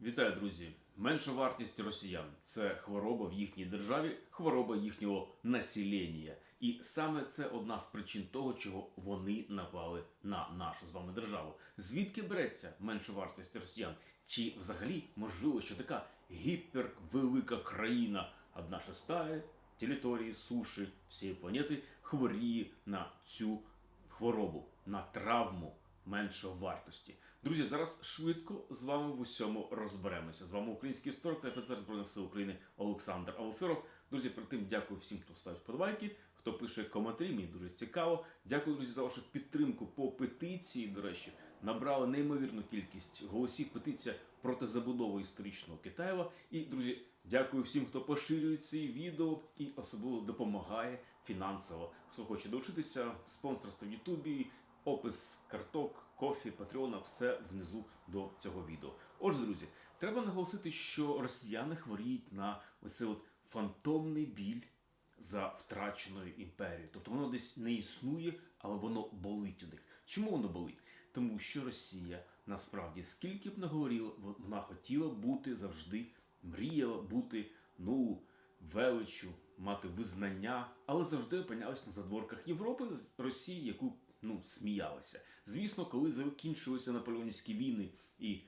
Вітаю, друзі! Менша вартість росіян це хвороба в їхній державі, хвороба їхнього населення. І саме це одна з причин того, чого вони напали на нашу з вами державу. Звідки береться менша вартість росіян? Чи взагалі можливо, що така гіпервелика країна, одна шестая території суші всієї планети хворіє на цю хворобу, на травму меншої вартості. Друзі, зараз швидко з вами в усьому розберемося. З вами український історик та офіцер Збройних сил України Олександр Алферов. Друзі, перед тим дякую всім, хто ставить вподобайки, хто пише коментарі. Мені дуже цікаво. Дякую, друзі, за вашу підтримку по петиції. До речі, набрала неймовірну кількість голосів. Петиція проти забудови історичного Китаєва. І друзі, дякую всім, хто поширює ці відео і особливо допомагає фінансово. Хто хоче долучитися, спонсорство в Ютубі, опис карток, кофі, патреона, все внизу до цього відео. Отже, друзі, треба наголосити, що росіяни хворіють на оцей от фантомний біль за втраченою імперією. Тобто воно десь не існує, але воно болить у них. Чому воно болить? Тому що Росія насправді, скільки б не говорила, вона хотіла бути завжди, мріяла бути, ну, величчю, мати визнання, але завжди опинялась на задворках Європи з Росії, яку ну, сміялися. Звісно, коли закінчилися наполеонівські війни і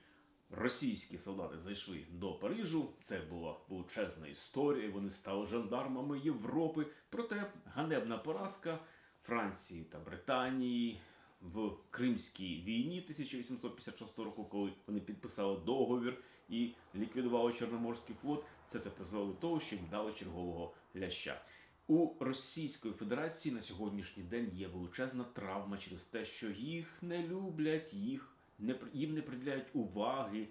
російські солдати зайшли до Парижу, це була величезна історія. Вони стали жандармами Європи. Проте ганебна поразка Франції та Британії. В Кримській війні 1856 року, коли вони підписали договір і ліквідували Чорноморський флот, це це призвело до того, що їм дали чергового ляща. У Російської Федерації на сьогоднішній день є величезна травма через те, що їх не люблять, їх не їм не приділяють уваги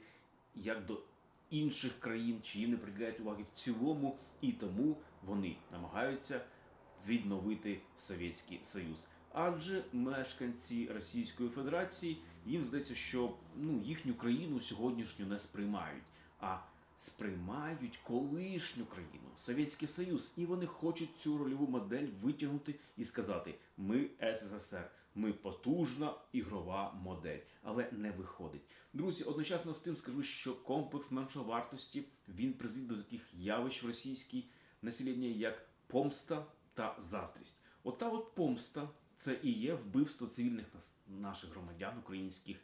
як до інших країн, чи їм не приділяють уваги в цілому, і тому вони намагаються відновити Совєтський Союз. Адже мешканці Російської Федерації їм здається, що ну їхню країну сьогоднішню не сприймають, а сприймають колишню країну Совєтський Союз, і вони хочуть цю рольову модель витягнути і сказати: ми СССР, ми потужна ігрова модель, але не виходить. Друзі, одночасно з тим скажу, що комплекс меншовартості він призвів до таких явищ в російській населення, як помста та заздрість. Ота от помста це і є вбивство цивільних наших громадян українських,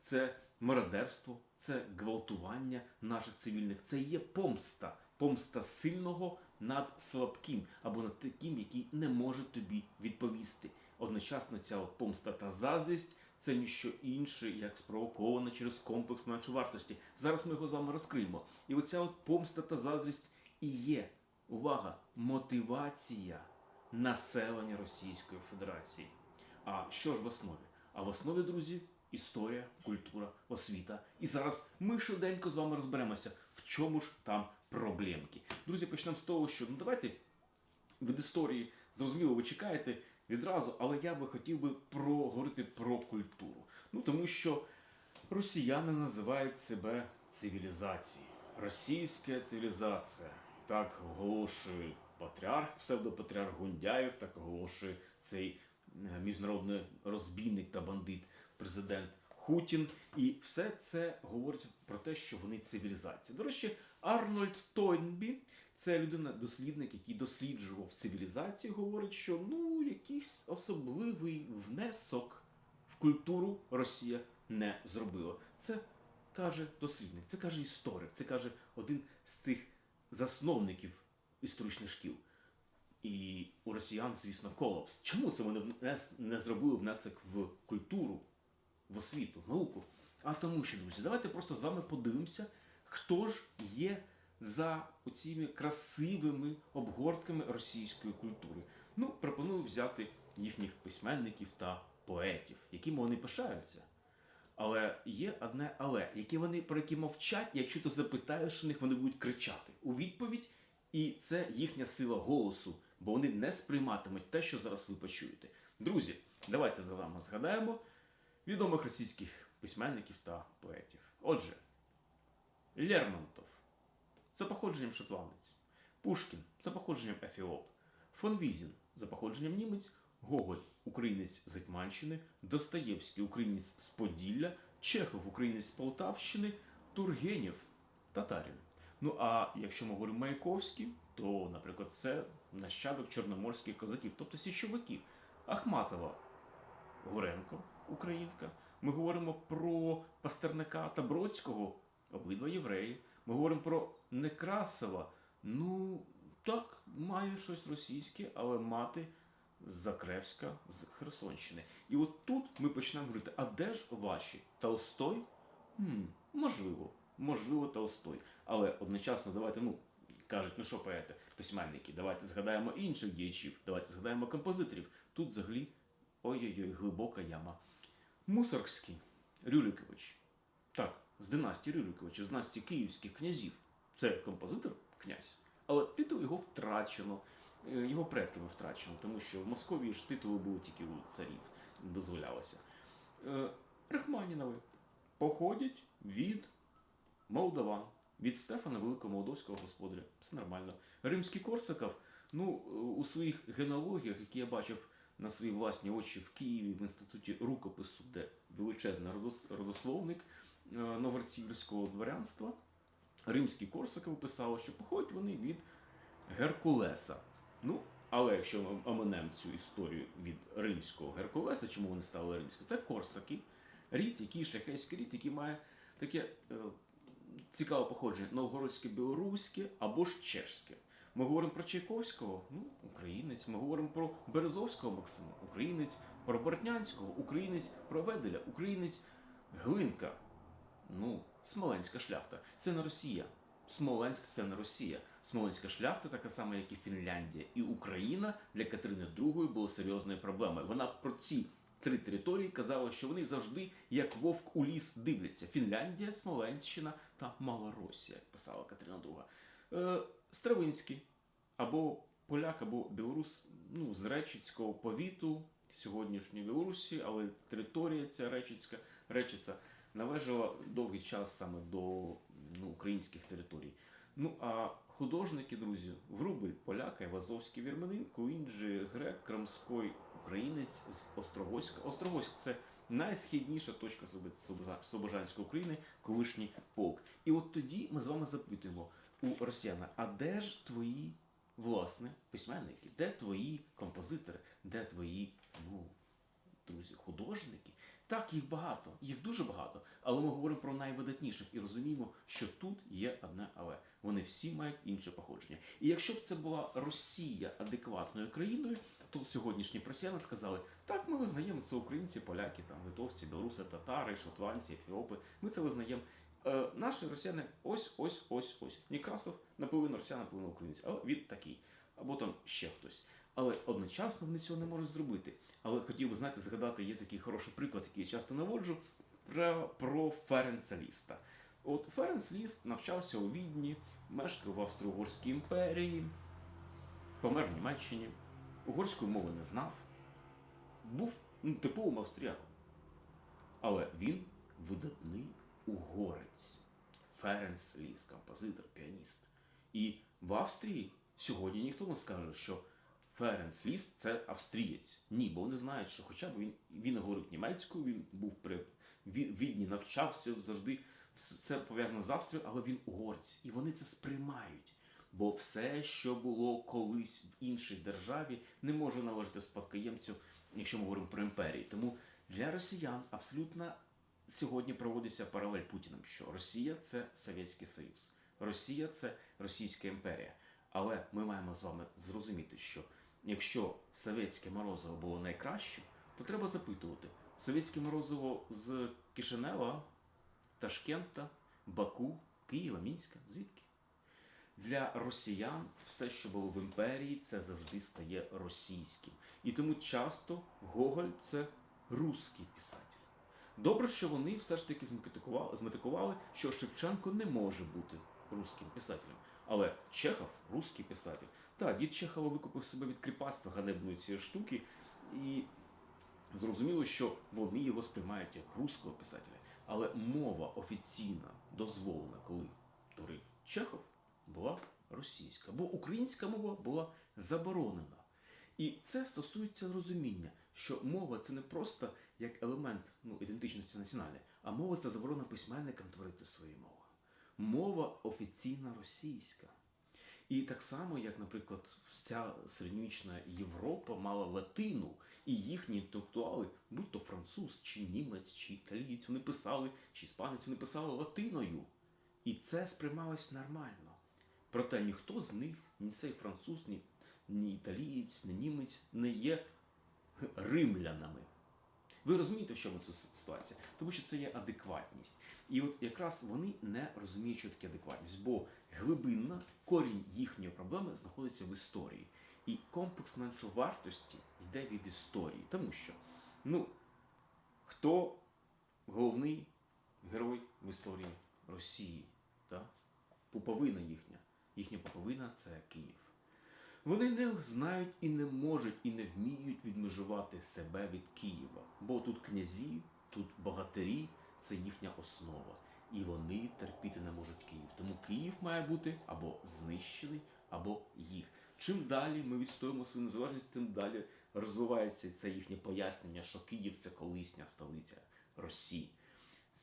це мародерство, це гвалтування наших цивільних, це є помста, помста сильного над слабким або над таким, який не може тобі відповісти. Одночасно ця от помста та заздрість це ніщо інше, як спровоковане через комплекс меншовартості. Зараз ми його з вами розкриємо. І оця от помста та заздрість і є увага, мотивація населення Російської Федерації. А що ж в основі? А в основі, друзі, історія, культура, освіта. І зараз ми швиденько з вами розберемося, в чому ж там проблемки. Друзі, почнемо з того, що ну давайте від історії зрозуміло, ви чекаєте відразу, але я би хотів би проговорити про культуру. Ну тому що росіяни називають себе цивілізацією. Російська цивілізація. Так оголошує патріарх, псевдопатріарх Гундяєв, так оголошує цей е, міжнародний розбійник та бандит, президент Хутін. І все це говорить про те, що вони цивілізація. До речі, Арнольд Тойнбі, це людина-дослідник, який досліджував цивілізацію, говорить, що ну якийсь особливий внесок в культуру Росія не зробила. Це каже дослідник, це каже історик, це каже один з цих засновників історичних шкіл. І у росіян, звісно, колапс. Чому це вони не зробили внесок в культуру, в освіту, в науку? А тому що, друзі, давайте просто з вами подивимося, хто ж є за оціми красивими обгортками російської культури. Ну, пропоную взяти їхніх письменників та поетів, якими вони пишаються. Але є одне але, яке вони про які мовчать, якщо ти запитаєш у них, вони будуть кричати у відповідь, і це їхня сила голосу, бо вони не сприйматимуть те, що зараз ви почуєте. Друзі, давайте з вами згадаємо відомих російських письменників та поетів. Отже, Лермонтов. За походженням шотландець, Пушкін. За походженням ефіоп, фон Візін. За походженням німець, Гоголь. Українець з Гетьманщини, Достоєвський. Українець з Поділля, Чехов. Українець з Полтавщини, Тургенєв. Татарин. Ну а якщо ми говоримо Маяковський, то, наприклад, це нащадок чорноморських козаків, тобто січовиків. Ахматова. Горенко, українка. Ми говоримо про Пастернака та Бродського, обидва євреї. Ми говоримо про Некрасова. Ну, так, має щось російське, але мати Закревська з Херсонщини. І от тут ми почнемо говорити: а де ж ваші? Толстой? Хм, можливо, можливо, Толстой. Але одночасно давайте, ну, кажуть, ну що поети, письменники, давайте згадаємо інших діячів, давайте згадаємо композиторів. Тут взагалі ой-ой-ой, глибока яма. Мусоргський, Рюрикович. Так, з династії Рюриковича, з династії київських князів. Це композитор, князь. Але титул його втрачено, е, його предками втрачено, тому що в Московії ж титули були тільки у царів, дозволялося. Е, Рахманінови походять від молдаван, від Стефана Великого Молдовського господаря. Все нормально. Римський Корсаков, ну, е, у своїх генеалогіях, які я бачив на свої власні очі в Києві в інституті рукопису, де величезний родословник е, дворянства, римський Корсаков писав, що походять вони від Геркулеса. Ну, але якщо ми оминемо цю історію від римського Геркулеса, чому вони стали римською, це Корсаки, рід, який шляхетський рід, який має таке е, цікаве походження новгородське, білоруське або ж чешське. Ми говоримо про Чайковського, ну, українець. Ми говоримо про Березовського Максима, українець, про Бортнянського, українець, про Веделя, українець, Глинка. Ну, Смоленська шляхта. Це не Росія. Смоленськ це не Росія. Смоленська шляхта така сама, як і Фінляндія. І Україна для Катерини II була серйозною проблемою. Вона про ці три території казала, що вони завжди як вовк у ліс дивляться: Фінляндія, Смоленщина та Малоросія, як писала Катерина II. Е, Стравинський або поляк, або білорус ну, з Речицького повіту сьогоднішньої Білорусі, але територія ця Речицька, Речиця належала довгий час саме до ну, українських територій. Ну а художники, друзі, Врубель, поляк, Айвазовський вірменин, Куінджі, грек, Крамской, українець з Острогоська. Острогоськ це найсхідніша точка Слобожанської України, колишній полк. І от тоді ми з вами запитуємо у росіяна, а де ж твої власне письменники? Де твої композитори? Де твої, ну, друзі, художники? Так, їх багато, їх дуже багато, але ми говоримо про найвидатніших і розуміємо, що тут є одне але. Вони всі мають інше походження. І якщо б це була Росія адекватною країною, то сьогоднішні росіяни сказали: так, ми визнаємо це українці, поляки, там литовці, білоруси, татари, шотландці, ефіопи. Ми це визнаємо. Е, наші росіяни ось, ось, ось, ось. Некрасов наполовину росіян, наполовину українець, але він такий. Або там ще хтось. Але одночасно вони цього не можуть зробити. Але хотів би знаєте, згадати, є такий хороший приклад, який я часто наводжу, про, про Ференца Ліста. От Ференц Ліст навчався у Відні, мешкав в Австро-Угорській імперії, помер в Німеччині, угорської мови не знав, був ну, типовим австріяком. Але він видатний угорець. Ференц Ліст, композитор, піаніст. І в Австрії сьогодні ніхто не скаже, що Ференц Ліст це австрієць. Ні, бо вони знають, що хоча б він, він говорив німецькою, він був при Ві- Відні, навчався завжди. Це пов'язано з Австрією, але він угорець. І вони це сприймають. Бо все, що було колись в іншій державі, не може належати спадкоємцю, якщо ми говоримо про імперії. Тому для росіян абсолютно сьогодні проводиться паралель Путіним, що Росія це Совєтський Союз, Росія це Російська імперія. Але ми маємо з вами зрозуміти, що якщо совєтське морозиво було найкращим, то треба запитувати: совєтське морозиво з Кишинева, Ташкента, Баку, Києва, Мінська, звідки? Для росіян все, що було в імперії, це завжди стає російським. І тому часто Гоголь це русський писатель. Добре, що вони все ж таки зметикували, що Шевченко не може бути русським писателем. Але Чехов русський писатель. Так, дід Чехова викупив себе від кріпацтва ганебної цієї штуки, і зрозуміло, що вони його сприймають як руського писателя. Але мова офіційна дозволена, коли творив Чехов, була російська, бо українська мова була заборонена. І це стосується розуміння, що мова це не просто як елемент ну, ідентичності національної, а мова це заборона письменникам творити свою мову. мова офіційна російська. І так само, як, наприклад, вся середньовічна Європа мала латину, і їхні інтелектуали, будь то француз, чи німець, чи італієць, вони писали, чи іспанець, вони писали латиною. І це сприймалось нормально. Проте ніхто з них, ні цей француз, ні, ні італієць, ні німець, не є римлянами. Ви розумієте, в чому ця ситуація? Тому що це є адекватність. І от якраз вони не розуміють, що таке адекватність, бо глибинна корінь їхньої проблеми знаходиться в історії. І комплекс меншовартості йде від історії. Тому що, ну, хто головний герой в історії Росії? Так? Пуповина їхня. Їхня пуповина це Київ. Вони не знають і не можуть, і не вміють відмежувати себе від Києва. Бо тут князі, тут богатирі це їхня основа. І вони терпіти не можуть Київ. Тому Київ має бути або знищений, або їх. Чим далі ми відстоїмо свою незалежність, тим далі розвивається це їхнє пояснення, що Київ це колисня столиця Росії,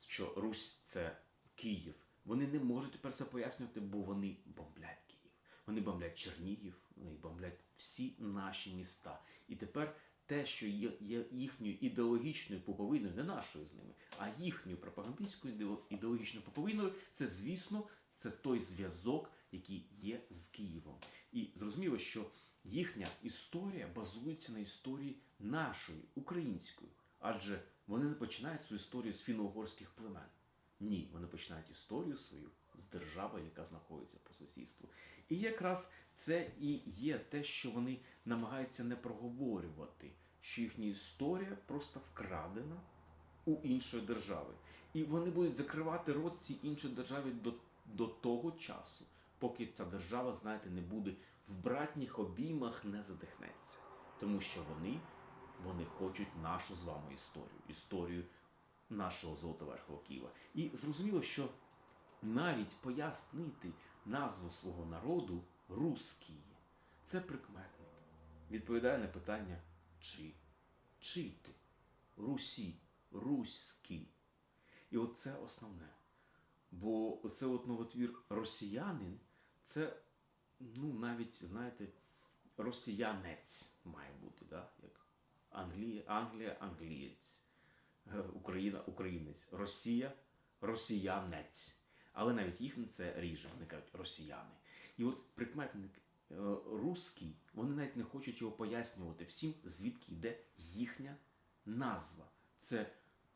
що Русь це Київ. Вони не можуть тепер це пояснювати, бо вони бомблять Київ. Вони бомблять Чернігів, вони бомблять всі наші міста. І тепер те, що є їхньою ідеологічною поповиною, не нашою з ними, а їхньою пропагандистською ідеологічною поповиною, це, звісно, це той зв'язок, який є з Києвом. І зрозуміло, що їхня історія базується на історії нашої, української. Адже вони не починають свою історію з фіно-угорських племен. Ні, вони починають історію свою з держави, яка знаходиться по сусідству. І якраз це і є те, що вони намагаються не проговорювати, що їхня історія просто вкрадена у іншої держави. І вони будуть закривати рот цій іншій державі до, до того часу, поки ця держава, знаєте, не буде в братніх обіймах не задихнеться. Тому що вони, вони хочуть нашу з вами історію, історію нашого Золотоверхового Києва. І зрозуміло, що навіть пояснити назву свого народу русський це прикметник. Відповідає на питання чи. Чий ти? Русі, руський. І от це основне. Бо оце от новотвір росіянин, це, ну, навіть, знаєте, росіянець має бути, да? як Англія, Англія, англієць, Е, Україна, українець, Росія, росіянець. Але навіть їх це ріже, вони кажуть росіяни. І от прикметник е, руський, вони навіть не хочуть його пояснювати всім, звідки йде їхня назва. Це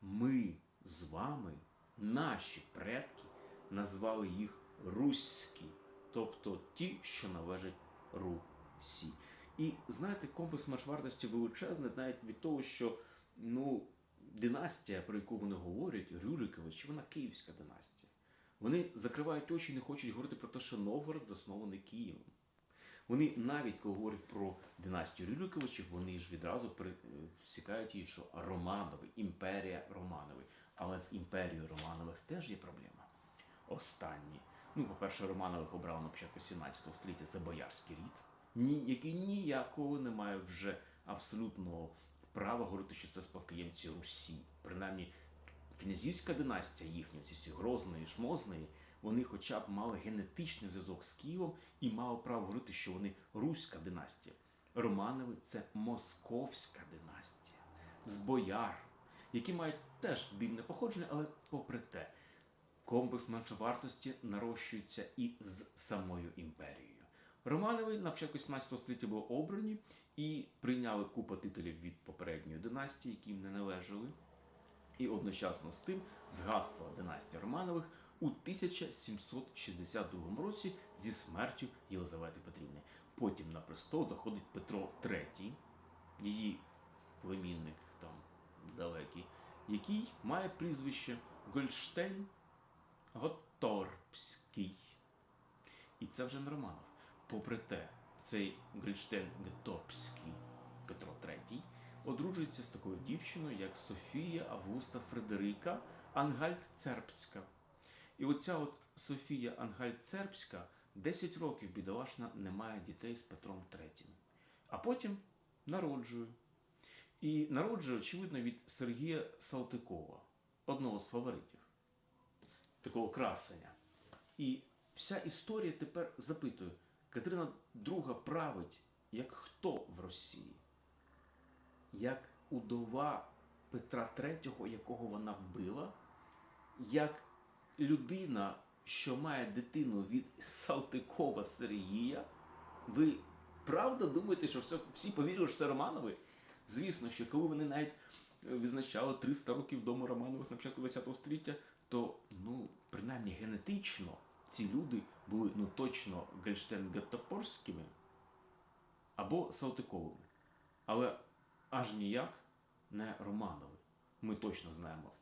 ми з вами, наші предки, назвали їх руські, тобто ті, що належать Русі. І знаєте, комплекс маршвартості величезний навіть від того, що ну, династія, про яку вони говорять, Рюриковичі, вона київська династія. Вони закривають очі і не хочуть говорити про те, що Новгород заснований Києвом. Вони навіть коли говорять про династію Рюриковичів, вони ж відразу всікають її, що Романови, імперія Романови. Але з імперією Романових теж є проблема. Останні. Ну, по-перше, Романових обрали на початку 17 століття це боярський рід, який ніякого не має вже абсолютно права говорити, що це спадкоємці Русі. Принаймні, князівська династія їхня, ці всі Грозної, Шмозної, вони хоча б мали генетичний зв'язок з Києвом і мали право говорити, що вони руська династія. Романови це московська династія з бояр, які мають теж дивне походження, але попри те, комплекс меншовартості нарощується і з самою імперією. Романови на початку 17 століття були обрані і прийняли купу титулів від попередньої династії, які їм не належали. І одночасно з тим згасла династія Романових у 1762 році зі смертю Єлизавети Петрівни. Потім на престол заходить Петро III, її племінник там далекий, який має прізвище Гольштейн Готорпський. І це вже не Романов. Попри те, цей Гольштейн Готорпський Петро III одружується з такою дівчиною, як Софія Августа Фредерика Ангальд-Цербська. І оця от Софія Ангальд-Цербська 10 років бідолашна не має дітей з Петром III. А потім народжує. І народжує, очевидно, від Сергія Салтикова, одного з фаворитів, такого красення. І вся історія тепер запитує: Катерина II править як хто в Росії? Як удова Петра III, якого вона вбила, як людина, що має дитину від Салтикова Сергія, ви правда думаєте, що все, всі повірили, що це Романови? Звісно, що коли вони навіть е, відзначали 300 років дому Романових на початку ХХ століття, то ну, принаймні генетично ці люди були ну точно гельштейн-геттапорськими або Салтиковими. Але аж ніяк не Романови. Ми точно знаємо,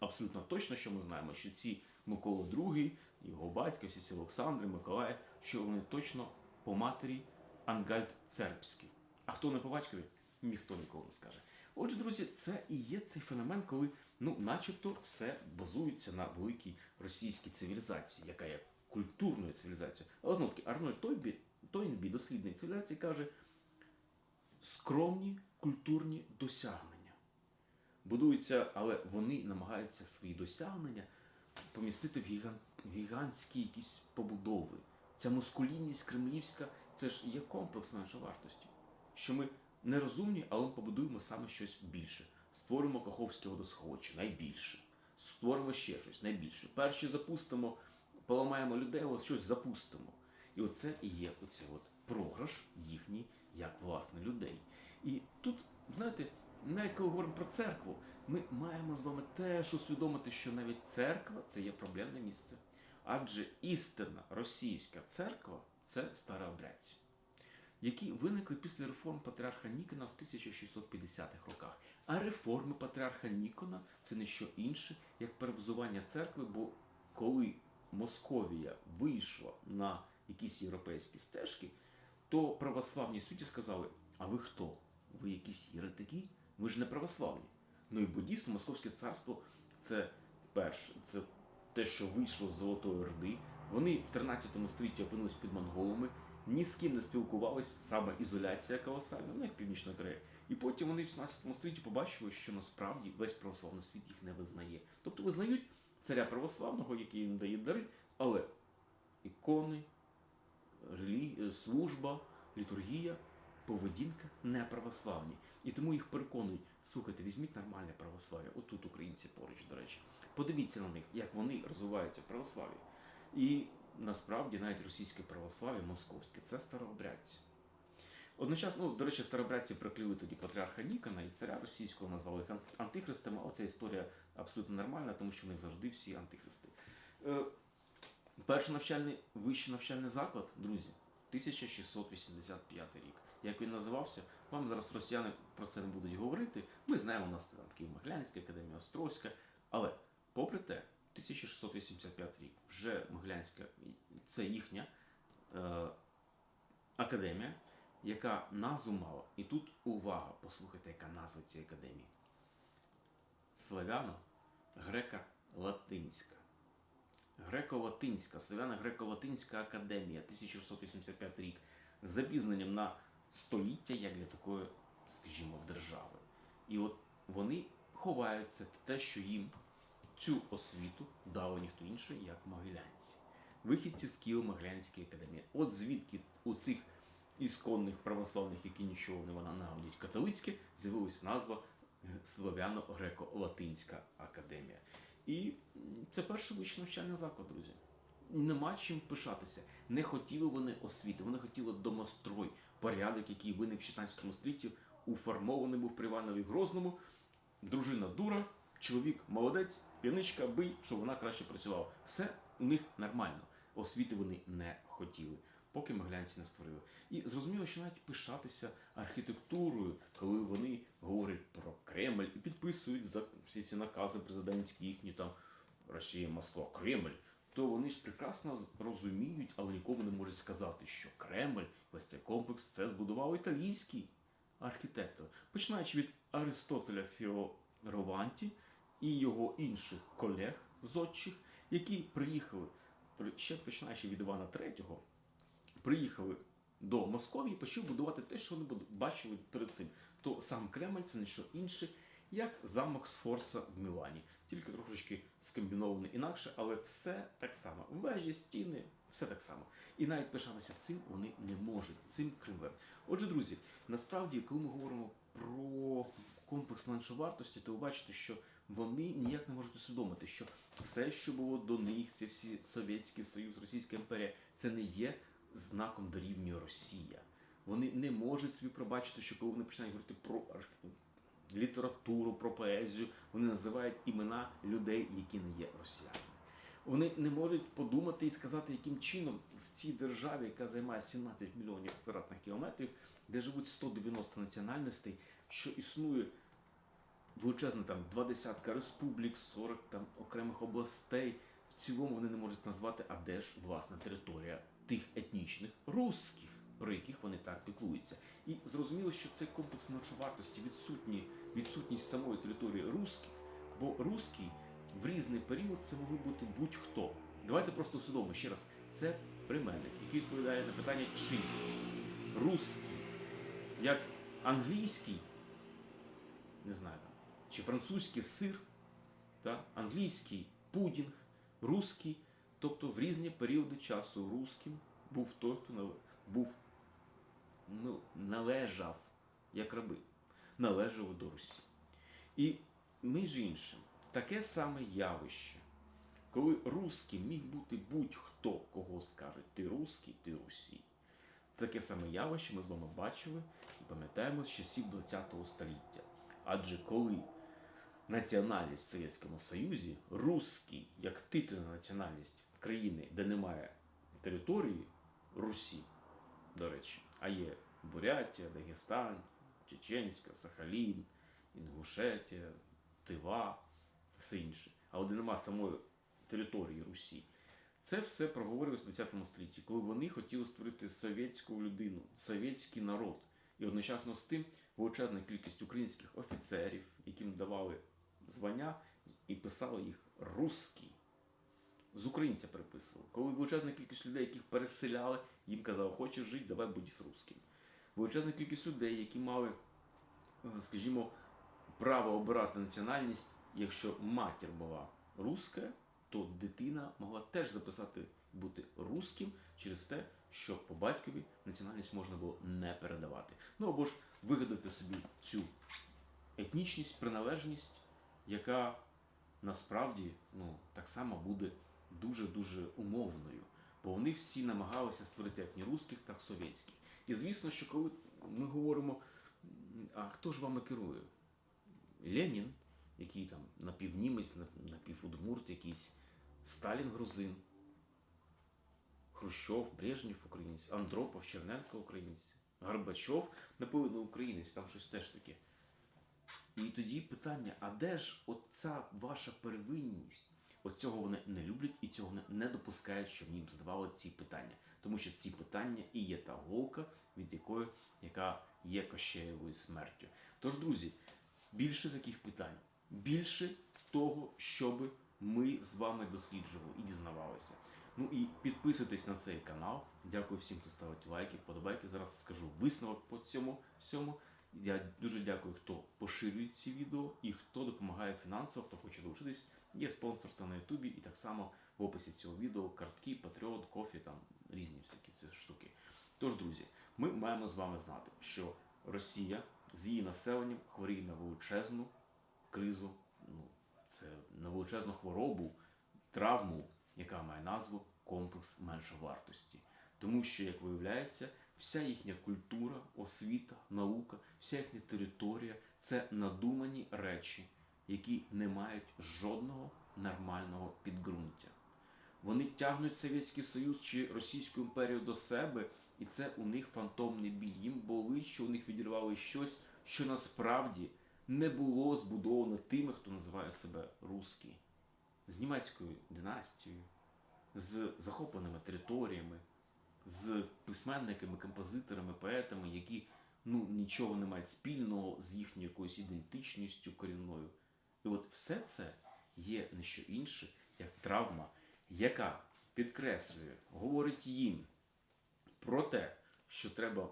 абсолютно точно, що ми знаємо, що ці Микола II, його батько, всі ці Олександри, Миколай, що вони точно по матері Ангальд Цербський. А хто не по батькові, ніхто ніколи не скаже. Отже, друзі, це і є цей феномен, коли ну, начебто все базується на великій російській цивілізації, яка є культурною цивілізацією. Але знову таки Арнольд Тойнбі, дослідник цивілізації, каже, скромні культурні досягнення. Будуються, але вони намагаються свої досягнення помістити в, гігантські якісь побудови. Ця мускулінність кремлівська це ж є комплекс нашої вартості. Що ми не розумні, але ми побудуємо саме щось більше. Створимо Каховське водосховище найбільше. Створимо ще щось найбільше. Перші запустимо, поламаємо людей, але щось запустимо. І оце і є оцей от програш їхній, як власне людей. І тут, знаєте, навіть коли говоримо про церкву, ми маємо з вами теж усвідомити, що навіть церква це є проблемне місце. Адже істинна російська церква це старообрядці, які виникли після реформ патріарха Нікона в 1650-х роках. А реформи патріарха Нікона це не що інше, як перевзування церкви, бо коли Московія вийшла на якісь європейські стежки, то православні світі сказали: А ви хто? Ви якісь єретики? Ви ж не православні. Ну і буддійство, Московське царство це перше, це те, що вийшло з Золотої Орди. Вони в 13 столітті опинились під монголами, ні з ким не спілкувалися, саме ізоляція колосальна, ну як Північна Корея. І потім вони в 17 столітті побачили, що насправді весь православний світ їх не визнає. Тобто визнають царя православного, який їм дає дари, але ікони, релі... е, служба, літургія, поведінка не православні. І тому їх переконують, слухайте, візьміть нормальне православ'я. Отут українці поруч, до речі. Подивіться на них, як вони розвиваються в православ'ї. І насправді навіть російське православ'я, московське, це старообрядці. Одночасно, ну, до речі, старообрядці прикрили тоді патріарха Нікона і царя російського назвали їх антихристами, але ця історія абсолютно нормальна, тому що в них завжди всі антихристи. Перший навчальний вищий навчальний заклад, друзі, 1685 рік. Як він називався, вам зараз росіяни про це не будуть говорити. Ми знаємо, у нас це там Київ-Могилянська, Академія Острозька. Але попри те, 1685 рік, вже Могилянська, це їхня е, академія, яка назву мала. І тут увага, послухайте, яка назва цієї академії. Славяно греко-латинська. Греко-латинська, Славяно-греко-латинська академія, 1685 рік, з запізненням на століття, як для такої, скажімо, держави. І от вони ховаються те, що їм цю освіту дало ніхто інший, як могилянці. Вихідці з Києво-Могилянської академії. От звідки у цих ісконних православних, які нічого не вона нагодять католицьке, з'явилась назва Славяно-Греко-Латинська академія. І це перший вищий навчальний заклад, друзі. Нема чим пишатися. Не хотіли вони освіти, вони хотіли домострой, порядок, який виник в 16 столітті, уформований був при Іванові Грозному. Дружина дура, чоловік молодець, п'яничка, бий, щоб вона краще працювала. Все у них нормально. Освіти вони не хотіли, поки моглянці не створили. І зрозуміло, що навіть пишатися архітектурою, коли вони говорять про Кремль і підписують за всі ці накази президентські їхні там Росія, Москва, Кремль, то вони ж прекрасно розуміють, але нікому не можуть сказати, що Кремль, весь цей комплекс, це збудував італійський архітектор. Починаючи від Аристотеля Фіорованті і його інших колег зодчих, які приїхали, ще починаючи від Івана III, приїхали до Московії і почали будувати те, що вони бачили перед цим. То сам Кремль це не що інше, як замок Сфорца в Мілані. тільки трошечки скомбіноване інакше, але все так само. Вежі, стіни, все так само. І навіть пишатися цим вони не можуть, цим Кремлем. Отже, друзі, насправді, коли ми говоримо про комплекс меншовартості, то ви бачите, що вони ніяк не можуть усвідомити, що все, що було до них, ці всі Совєтський Союз, Російська імперія, це не є знаком дорівнює Росія. Вони не можуть собі пробачити, що коли вони починають говорити про літературу, про поезію, вони називають імена людей, які не є росіянами. Вони не можуть подумати і сказати, яким чином в цій державі, яка займає 17 мільйонів квадратних кілометрів, де живуть 190 національностей, що існує величезна там два десятка республік, 40 там окремих областей. В цілому вони не можуть назвати, а де ж власна територія тих етнічних русських, про яких вони так піклуються. І зрозуміло, що цей комплекс меншовартості відсутні, відсутність самої території русських, бо русський в різний період це могли бути будь-хто. Давайте просто усвідомимо ще раз. Це прийменник, який відповідає на питання чий. Русський, як англійський, не знаю там, чи французький сир, та, англійський пудінг, русський, тобто в різні періоди часу русським був той, хто був ну, належав, як раби, належали до Русі. І між іншим, таке саме явище, коли русський міг бути будь-хто, кого скажуть, ти русський, ти Русі. Таке саме явище ми з вами бачили і пам'ятаємо з часів ХХ століття. Адже коли національність в Совєтському Союзі, русський, як титульна національність країни, де немає території Русі, до речі, а є Бурятія, Дагестан, Чеченська, Сахалін, Інгушетія, Тива, все інше. А от нема самої території Русі. Це все проговорювалося в 20 столітті, коли вони хотіли створити совєтську людину, совєтський народ. І одночасно з тим величезна кількість українських офіцерів, яким давали звання і писали їх русські. З українця переписували. Коли величезна кількість людей, яких переселяли, їм казали, хочеш жити, давай будеш русським. Величезна кількість людей, які мали, е, скажімо, право обирати національність, якщо матір була руська, то дитина могла теж записати бути русським через те, що по батькові національність можна було не передавати. Ну або ж вигадати собі цю етнічність, приналежність, яка насправді ну, так само буде дуже-дуже умовною. Бо вони всі намагалися створити як ні русських, так і совєтських. І звісно, що коли ми говоримо, а хто ж вами керує? Ленін, який там напівнімець, напівудмурт, якийсь Сталін грузин, Хрущов, Брежнєв українець, Андропов, Черненко українець, Горбачов, напевно, українець, там щось теж таке. І тоді питання: а де ж оця ваша первинність? От цього вони не люблять і цього не допускають, щоб їм задавали ці питання. Тому що ці питання і є та голка, від якої яка є кощеєвою смертю. Тож, друзі, більше таких питань, більше того, щоб ми з вами досліджували і дізнавалися. Ну і підписуйтесь на цей канал. Дякую всім, хто ставить лайки, вподобайки. Зараз скажу висновок по цьому всьому. Я дуже дякую, хто поширює ці відео і хто допомагає фінансово, хто хоче долучитись. Є спонсорство на Ютубі і так само в описі цього відео картки, Patreon, кофі, там різні всякі ці штуки. Тож, друзі, ми маємо з вами знати, що Росія з її населенням хворіє на величезну кризу, ну це на величезну хворобу, травму, яка має назву комплекс меншовартості. Тому що, як виявляється, вся їхня культура, освіта, наука, вся їхня територія це надумані речі, які не мають жодного нормального підґрунтя. Вони тягнуть Совєтський Союз чи Російську імперію до себе, і це у них фантомний біль. Їм болить, що у них відірвали щось, що насправді не було збудовано тими, хто називає себе русський, з німецькою династією, з захопленими територіями, з письменниками, композиторами, поетами, які ну, нічого не мають спільного з їхньою якоюсь ідентичністю корінною. І от все це є не що інше, як травма, яка підкреслює, говорить їм про те, що треба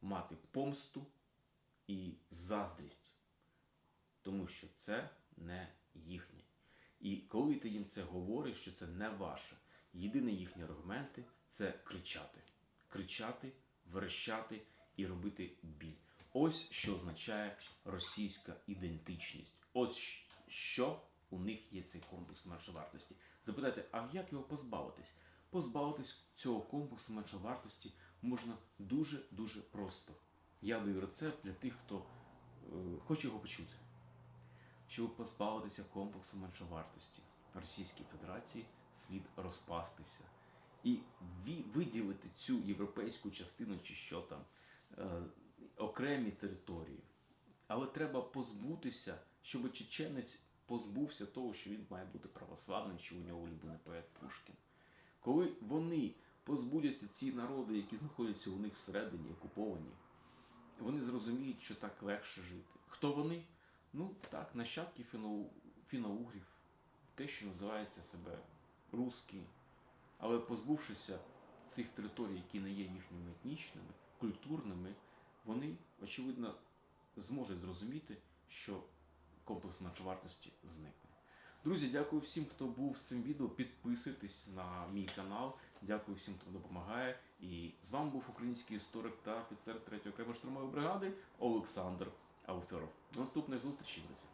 мати помсту і заздрість, тому що це не їхнє. І коли ти їм це говориш, що це не ваше, єдині їхні аргументи це кричати. Кричати, верещати і робити біль. Ось що означає російська ідентичність. Ось що у них є цей комплекс меншовартості. Запитайте, а як його позбавитись? Позбавитись цього комплексу меншовартості можна дуже дуже просто. Я даю рецепт для тих, хто е, хоче його почути. Щоб позбавитися комплексу меншовартості Російській Федерації слід розпастися і виділити цю європейську частину чи що там е, окремі території. Але треба позбутися, щоб чеченець позбувся того, що він має бути православним, що у нього улюблений поет Пушкін. Коли вони позбудяться ці народи, які знаходяться у них всередині, окуповані, вони зрозуміють, що так легше жити. Хто вони? Ну так, нащадки фіно- фіно-угрів, те, що називається себе русські. Але позбувшися цих територій, які не є їхніми етнічними, культурними, вони, очевидно, зможуть зрозуміти, що комплекс меншовартості зникне. Друзі, дякую всім, хто був з цим відео. Підписуйтесь на мій канал. Дякую всім, хто допомагає. І з вами був український історик та офіцер 3-ї окремої штурмової бригади Олександр Алферов. До наступних зустрічей, друзі.